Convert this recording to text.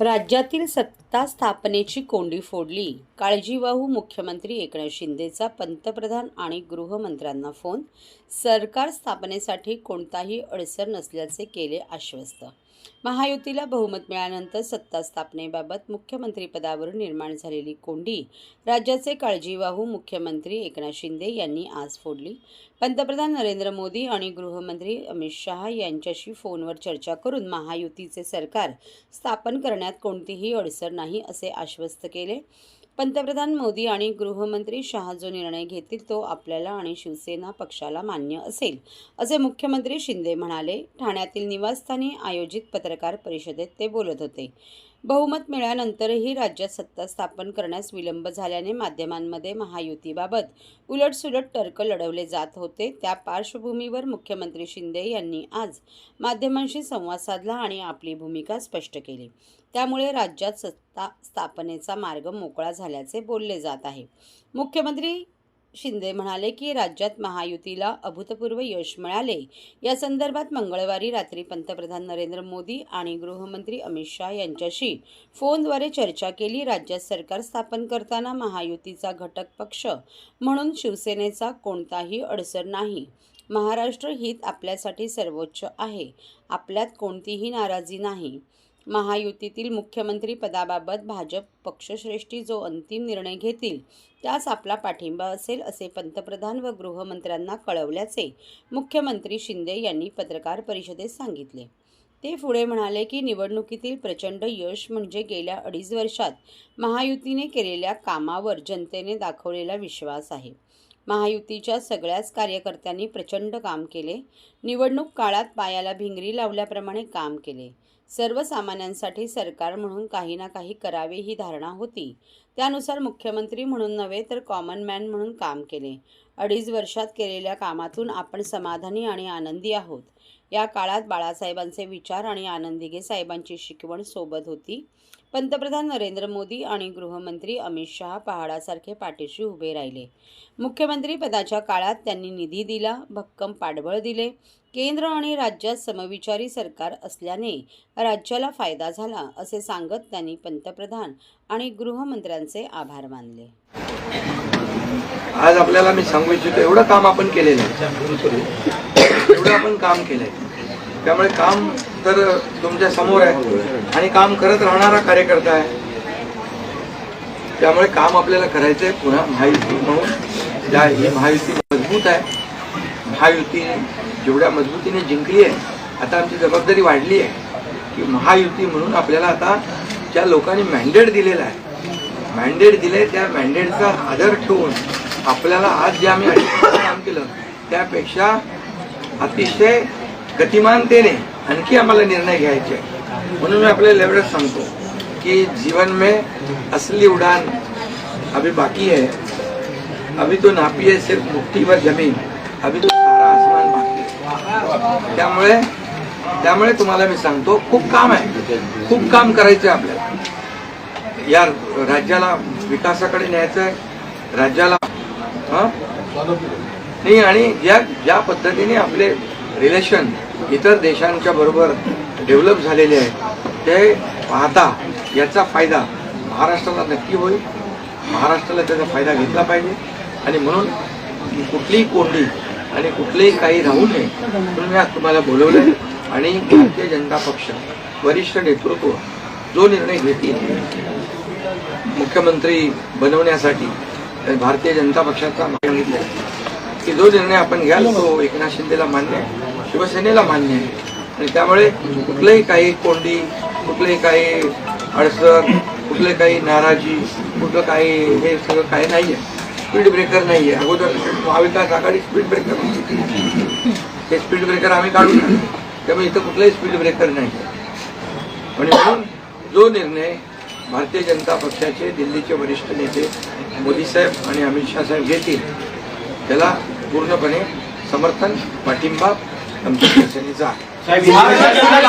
राज्यातील सत्ता स्थापनेची कोंडी फोडली. काळजीवाहू मुख्यमंत्री एकनाथ शिंदेचा पंतप्रधान आणि गृहमंत्र्यांना फोन. सरकार स्थापनेसाठी कोणताही अडसर नसल्याचे केले आश्वस्त महायुतीला बहुमत मिळाल्यानंतर सत्ता स्थापनेबाबत मुख्यमंत्रीपदावरून निर्माण झालेली कोंडी राज्याचे काळजीवाहू मुख्यमंत्री एकनाथ शिंदे यांनी आज फोडली. पंतप्रधान नरेंद्र मोदी आणि गृहमंत्री अमित शहा यांच्याशी फोनवर चर्चा करून महायुतीचे सरकार स्थापन करण्यात कोणतीही अडसर नाही असे आश्वस्त केले. पंतप्रधान मोदी आणि गृहमंत्री शहा जो निर्णय घेतील तो आपल्याला आणि शिवसेना पक्षाला मान्य असेल असे मुख्यमंत्री शिंदे म्हणाले. ठाण्यातील निवासस्थानी आयोजित पत्रकार परिषदेत ते बोलत होते. बहुमत मिळाल्यानंतरही राज्यात सत्ता स्थापन करण्यास विलंब झाल्याने माध्यमांमध्ये महायुतीबाबत उलटसुलट तर्क लढवले जात होते. त्या पार्श्वभूमीवर मुख्यमंत्री शिंदे यांनी आज माध्यमांशी संवाद साधला आणि आपली भूमिका स्पष्ट केली. त्यामुळे राज्यात सत्ता स्थापनेचा मार्ग मोकळा झाल्याचे बोलले जात आहे. मुख्यमंत्री शिंदे म्हणाले की राज्यात महायुतीला अभूतपूर्व यश मिळाले. या संदर्भात मंगळवारी रात्री पंतप्रधान नरेंद्र मोदी आणि गृहमंत्री अमित शहा यांच्याशी फोनद्वारे चर्चा केली. राज्यात सरकार स्थापन करताना महायुतीचा घटक पक्ष म्हणून शिवसेनेचा कोणताही अडसर नाही. महाराष्ट्र हित आपल्यासाठी सर्वोच्च आहे. आपल्यात कोणतीही नाराजी नाही. महायुतीतील मुख्यमंत्री पदाबाबत भाजप पक्षश्रेष्ठी जो अंतिम निर्णय घेतील त्यास आपला पाठिंबा असेल असे पंतप्रधान व गृहमंत्र्यांना कळवल्याचे मुख्यमंत्री शिंदे यांनी पत्रकार परिषदेत सांगितले. ते पुढे म्हणाले की निवडणुकीतील प्रचंड यश म्हणजे गेल्या अडीच वर्षात महायुतीने केलेल्या कामावर जनतेने दाखवलेला विश्वास आहे. महायुतीच्या सगळ्याच कार्यकर्त्यांनी प्रचंड काम केले. निवडणूक काळात पायाला भिंगरी लावल्याप्रमाणे काम केले. सर्वसामान्यांसाठी सरकार म्हणून काही ना काही करावे ही धारणा होती. त्यानुसार मुख्यमंत्री म्हणून नव्हे तर कॉमन मॅन म्हणून काम केले. अडीच वर्षात केलेल्या कामातून आपण समाधानी आणि आनंदी आहोत. या काळात बाळासाहेबांचे विचार आणि आनंदिगे साहेबांची शिकवण सोबत होती. पंतप्रधान नरेंद्र मोदी आणि गृहमंत्री अमित शहा पहाडासारखे पाठीशी उभे राहिले. मुख्यमंत्री पदाच्या काळात त्यांनी निधी दिला भक्कम पाठबळ दिले. केंद्र आणि राज्यात समविचारी सरकार असल्याने राज्याला फायदा झाला असे सांगत त्यांनी पंतप्रधान आणि गृहमंत्र्यांचे आभार मानले. आज आपल्याला मी सांगू इच्छितो एवढं काम आपण केलेलं आहे. एवढं आपण काम केलंय. त्यामुळे काम तर तुमच्यासमोर आहे आणि काम करत राहणारा कार्यकर्ता आहे. त्यामुळे काम आपल्याला करायचंय पुन्हा महायुती म्हणून. ज्या ही महायुती मजबूत आहे महायुती जेवढ्या मजबूतीने जिंकली आहे आता आमची जबाबदारी वाढली आहे की महायुती म्हणून आपल्याला आता ज्या लोकांनी मॅन्डेट दिलेला आहे मॅन्डेट दिले त्या मॅन्डेटचा आदर ठेवून आपल्याला आज जे आम्ही काम केलं त्यापेक्षा अतिशय गतिमानतेने आणखी आम्हाला निर्णय घ्यायचे म्हणून मी आपल्याला एवढंच सांगतो की जीवन में असली उड़ान अभी बाकी है. अभी तो नापी है सिर्फ मुट्ठी व जमीन. अभी तो सारा आसमान बाकी त्यामुळे त्यामुळे तुम्हाला मी सांगतो खूप काम आहे. खूप काम करायचं आहे आपल्याला. या राज्याला विकासाकडे न्यायचं आहे. राज्याला हं? नाही आणि ज्या ज्या पद्धतीने आपले रिलेशन इतर देशांच्या बरोबर डेव्हलप झालेले आहे ते पाहता याचा फायदा महाराष्ट्राला नक्की होईल. महाराष्ट्राला त्याचा फायदा घेतला पाहिजे. आणि म्हणून कुठलीही कोंडी आणि कुठलेही काही राहू नये म्हणून मी आज तुम्हाला बोलवलं आहे. आणि भारतीय जनता पक्ष वरिष्ठ नेतृत्व जो निर्णय घेतील मुख्यमंत्री बनवण्यासाठी भारतीय जनता पक्षाचा सांगितलं की जो निर्णय आपण घ्याल तो एकनाथ शिंदेला मान्य आहे शिवसेनेला मान्य आहे. आणि त्यामुळे कुठलंही काही कोंडी कुठलंही काही अडसर कुठले काही नाराजी कुठलं काही हे सगळं काही नाही आहे स्पीड ब्रेकर नाही आहे अगोदर महाविकास आघाडी स्पीड ब्रेकर ते स्पीड ब्रेकर आम्ही काढून त्यामुळे इथं कुठलाही स्पीड ब्रेकर नाही आहे आणि म्हणून जो निर्णय भारतीय जनता पक्षाचे दिल्लीचे वरिष्ठ नेते मोदी साहेब आणि अमित शाह साहेब घेतील त्याला पूर्णपणे समर्थन पाठिंबा आमच्या शिवसेनेचा आहे